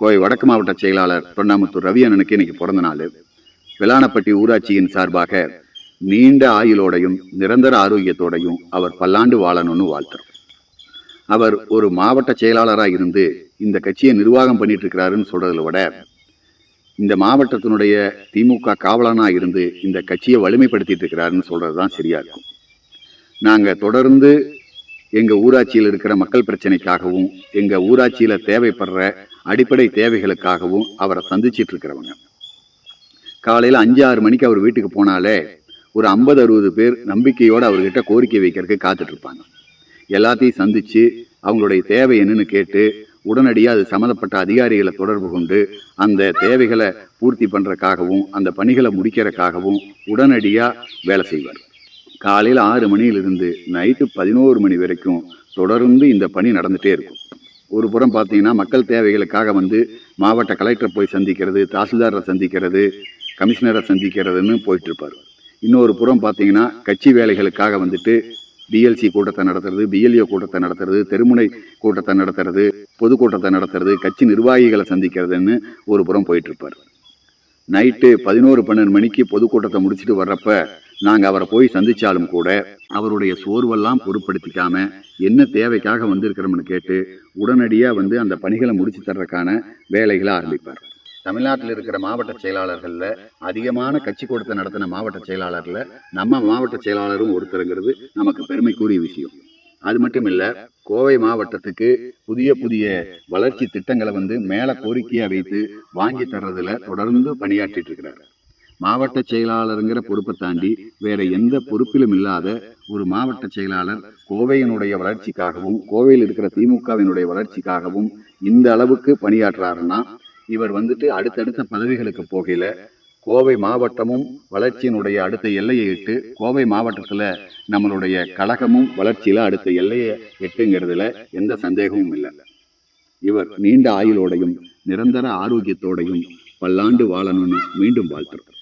கோவை வடக்கு மாவட்ட செயலாளர் தொண்டாமுத்தூர் ரவி அண்ணனுக்கு இன்னைக்கு பிறந்த நாள். விளானப்பட்டி ஊராட்சியின் சார்பாக நீண்ட ஆயுளோடையும் நிரந்தர ஆரோக்கியத்தோடையும் அவர் பல்லாண்டு வாழணும்னு வாழ்த்துறோம். அவர் ஒரு மாவட்ட செயலாளராக இருந்து இந்த கட்சியை நிர்வாகம் பண்ணிட்டு இருக்கிறாருன்னு சொல்றதை விட இந்த மாவட்டத்தினுடைய திமுக காவலனாக இருந்து இந்த கட்சியை வலிமைப்படுத்திட்டு இருக்கிறாருன்னு சொல்றது தான் சரியா இருக்கும். நாங்கள் தொடர்ந்து எங்கள் ஊராட்சியில் இருக்கிற மக்கள் பிரச்சனைக்காகவும் எங்கள் ஊராட்சியில் தேவைப்படுற அடிப்படை தேவைகளுக்காகவும் அவரை சந்திச்சிட்டு இருக்கிறவங்க காலையில் அஞ்சு ஆறு மணிக்கு அவர் வீட்டுக்கு போனாலே ஒரு ஐம்பது அறுபது பேர் நம்பிக்கையோடு அவர்கிட்ட கோரிக்கை வைக்கிறதுக்கு காத்துட்டு இருப்பாங்க எல்லாத்தையும் சந்திச்சு அவங்களுடைய தேவை என்னன்னு கேட்டு உடனடியாக அது சம்மந்தப்பட்ட அதிகாரிகளை தொடர்பு கொண்டு அந்த தேவைகளை பூர்த்தி பண்ணுறக்காகவும் அந்த பணிகளை முடிக்கிறக்காகவும் உடனடியாக வேலை செய்வார். காலையில் ஆறு மணியிலிருந்து நைட்டு பதினோரு மணி வரைக்கும் தொடர்ந்து இந்த பணி நடந்துகிட்டே இருக்கும். ஒரு புறம் பார்த்தீங்கன்னா மக்கள் தேவைகளுக்காக வந்து மாவட்ட கலெக்டரை போய் சந்திக்கிறது தாசில்தாரை சந்திக்கிறது கமிஷனரை சந்திக்கிறதுன்னு போயிட்டுருப்பார். இன்னொரு புறம் பார்த்தீங்கன்னா கட்சி வேலைகளுக்காக வந்துட்டு பிஎல்சி கூட்டத்தை நடத்துறது பிஎல்ஏ கூட்டத்தை நடத்துறது தெருமுனை கூட்டத்தை நடத்துறது பொதுக்கூட்டத்தை நடத்துறது கட்சி நிர்வாகிகளை சந்திக்கிறதுன்னு ஒரு புறம் போயிட்டுருப்பார். நைட்டு பதினோரு பன்னெண்டு மணிக்கு பொதுக்கூட்டத்தை முடிச்சுட்டு வர்றப்ப நாங்கள் அவரை போய் சந்திச்சாலும் கூட அவருடைய சோர்வெல்லாம் பொருட்படுத்திக்காம என்ன தேவைக்காக வந்திருக்கிறோம்னு கேட்டு உடனடியாக வந்து அந்த பணிகளை முடிச்சு தர்றதுக்கான வேலைகளை ஆரம்பிப்பார். தமிழ்நாட்டில் இருக்கிற மாவட்ட செயலாளர்களில் அதிகமான கட்சி கொடுத்த நடத்தின மாவட்ட செயலாளரில் நம்ம மாவட்ட செயலாளரும் ஒருத்தருங்கிறது நமக்கு பெருமைக்குரிய விஷயம். அது மட்டும் இல்லை கோவை மாவட்டத்துக்கு புதிய புதிய வளர்ச்சி திட்டங்களை வந்து மேலே கோரிக்கையாக வைத்து வாங்கி தர்றதுல தொடர்ந்து பணியாற்றிட்டு இருக்கிறார். மாவட்ட செயலாளருங்கிற பொறுப்பை தாண்டி வேற எந்த பொறுப்பிலும் இல்லாத ஒரு மாவட்ட செயலாளர் கோவையினுடைய வளர்ச்சிக்காகவும் கோவையில் இருக்கிற திமுகவினுடைய வளர்ச்சிக்காகவும் இந்த அளவுக்கு பணியாற்றுறாருன்னா இவர் வந்துட்டு அடுத்தடுத்த பதவிகளுக்கு போகையில கோவை மாவட்டமும் வளர்ச்சியினுடைய அடுத்த எல்லையை இட்டு கோவை மாவட்டத்தில் நம்மளுடைய கழகமும் வளர்ச்சியில் அடுத்த எல்லையை எட்டுங்கிறதுல எந்த சந்தேகமும் இல்லை. இவர் நீண்ட ஆயுளோடையும் நிரந்தர ஆரோக்கியத்தோடையும் பல்லாண்டு வாழணும்னு மீண்டும் வாழ்த்துறோம்.